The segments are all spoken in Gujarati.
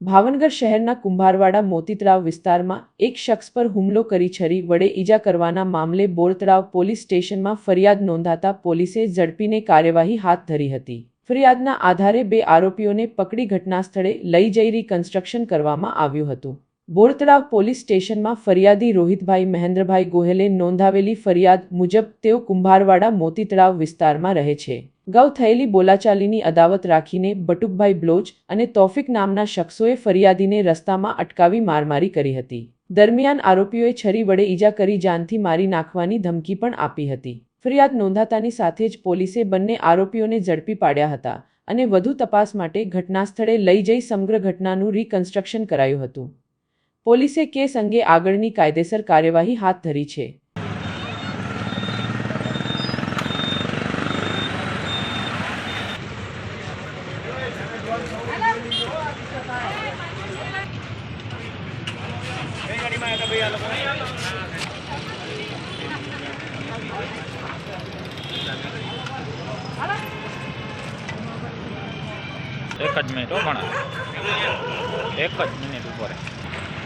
ભાવનગર શહેરના કુંભારવાડા મોતીતળાવ વિસ્તારમાં એક શખ્સ પર હુમલો કરી છરી વડે ઈજા કરવાના મામલે બોરતળાવ પોલીસ સ્ટેશનમાં ફરિયાદ નોંધાતા પોલીસે ઝડપીને કાર્યવાહી હાથ ધરી હતી. ફરિયાદના આધારે બે આરોપીઓને પકડી ઘટના સ્થળે લઈ જઈ રિકન્સ્ટ્રક્શન કરવામાં આવ્યું હતું. બોરતળાવ પોલીસ સ્ટેશનમાં ફરિયાદી રોહિતભાઈ મહેન્દ્રભાઈ ગોહેલે નોંધાવેલી ફરિયાદ મુજબ તેઓ કુંભારવાડા મોતીતળાવ વિસ્તારમાં રહે છે. ગૌ થયેલી બોલાચાલીની અદાવત રાખીને બટુકભાઈ બ્લોચ અને તોફિક નામના શખ્સોએ ફરિયાદીને રસ્તામાં અટકાવી મારમારી કરી હતી. દરમિયાન આરોપીઓએ છરી વડે ઈજા કરી જાનથી મારી નાખવાની ધમકી પણ આપી હતી. ફરિયાદ નોંધાતાની સાથે જ પોલીસે બંને આરોપીઓને ઝડપી પાડ્યા હતા અને વધુ તપાસ માટે ઘટનાસ્થળે લઈ જઈ સમગ્ર ઘટનાનું રિકન્સ્ટ્રક્શન કરાયું હતું. પોલીસે કેસ અંગે આગળની કાયદેસર કાર્યવાહી હાથ ધરી છે. એક જ મિનિટ એક જ મિનિટ ઉપર.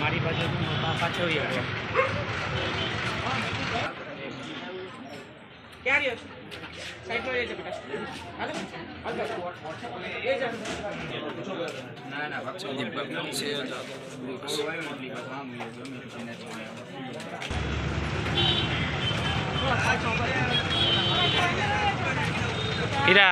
મારી પાસે પાછો ક્યાં રહ્યો ના બેટા હાલો এটা